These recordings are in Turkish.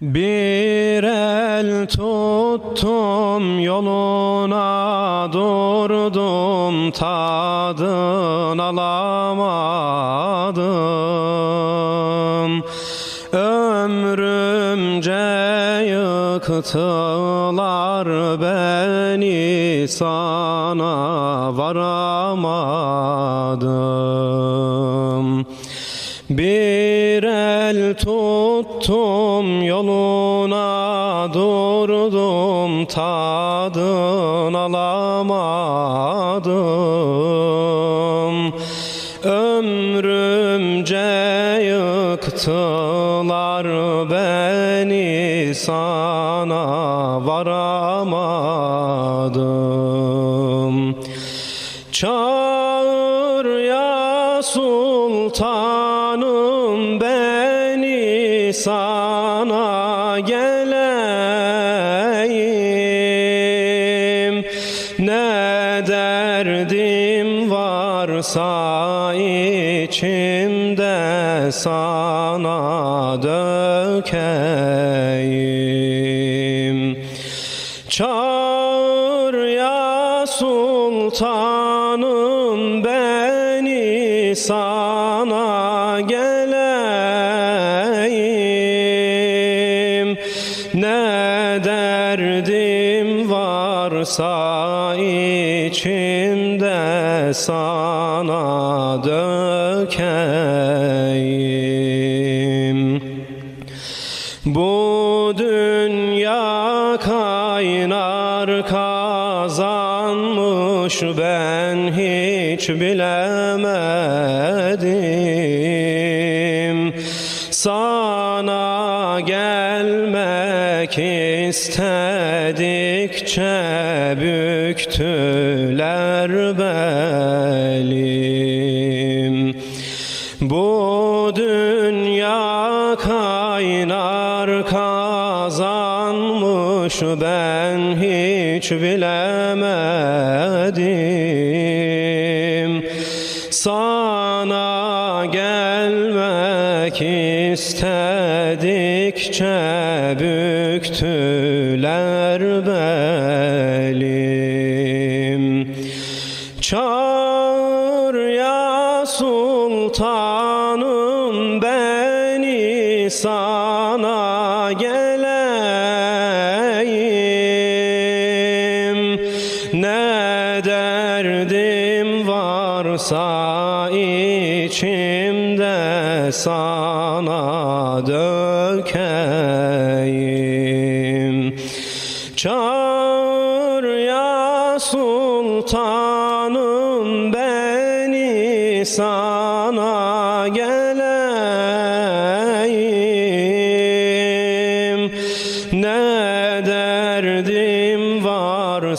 Bir el tuttum yoluna durdum tadın alamadım. Ömrümce yıktılar beni sana varamadım bir el tuttum yoluna durdum tadın alamadım. Ömrümce yıktılar beni sana varamadım. Çağır ya sultanım beni sana geleyim. Ne derdim varsa içimde sana dökeyim. Çağır ya sultanım beni sana geleyim. Ne derdim varsa içimde sana dökeyim. Bu kazanmış ben hiç bilemedim. Sana gelmek istedikçe büktüler belim kazanmış ben hiç bilemedim. Sana gelmek istedikçe büktüler belim sana geleyim. Ne derdim varsa içimde sana dökeyim. Çağır ya sultanım beni sana geleyim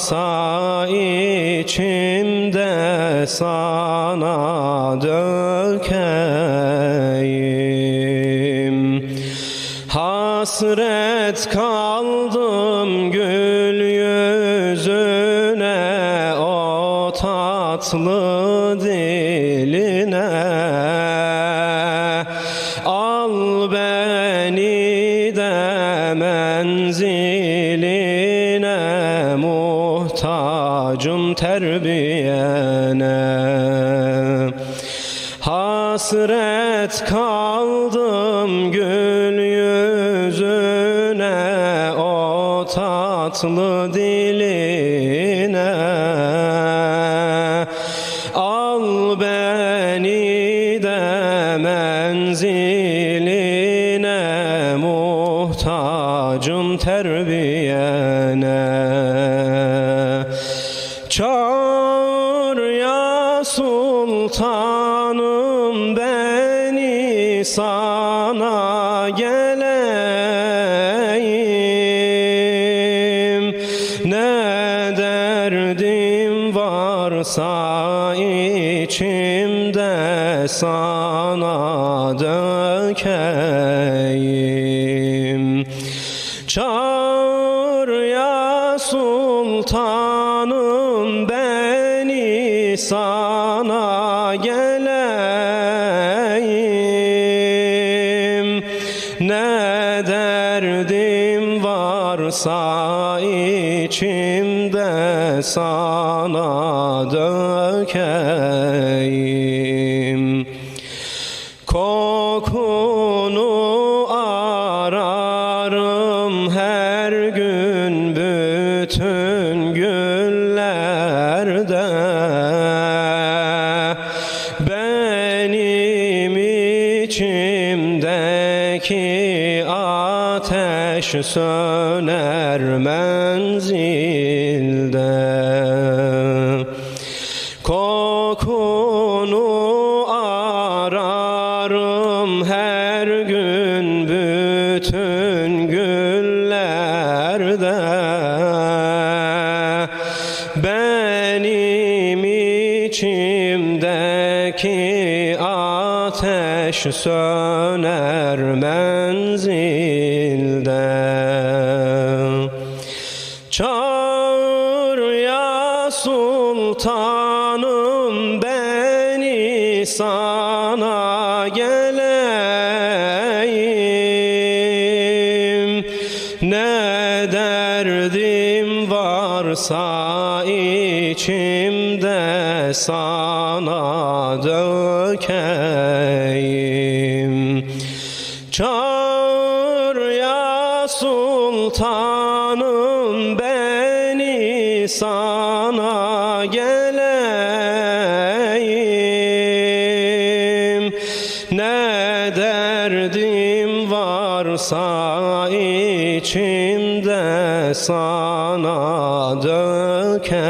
varsa içimde sana dökeyim. Hasret kaldım gül yüzüne o tatlı Hasret kaldım gül yüzüne o tatlı diline. Al beni de menziline muhtacım terbiyene. Çağır ya sultanım beni sana geleyim. Ne derdim varsa içimde sana dökeyim. Çağır ya sultanım beni sana geleyim varsa içimde sana dökeyim. Kokunu ararım her gün ateş söner menzilde. Kokunu ararım her gün bütün güllerde ateş söner menzilde Çağır ya sultanım beni sana geleyim. Ne derdim varsa içimde sana dökeyim sultanım beni sana geleyim. Ne derdim varsa içimde sana dökeyim.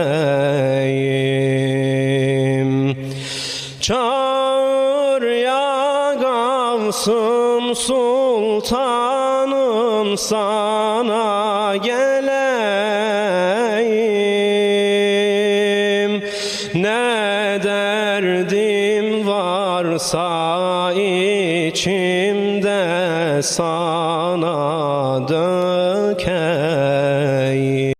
Çağır ya Gavsım Sultanım sana geleyim. Ne derdim varsa içimde sana dökeyim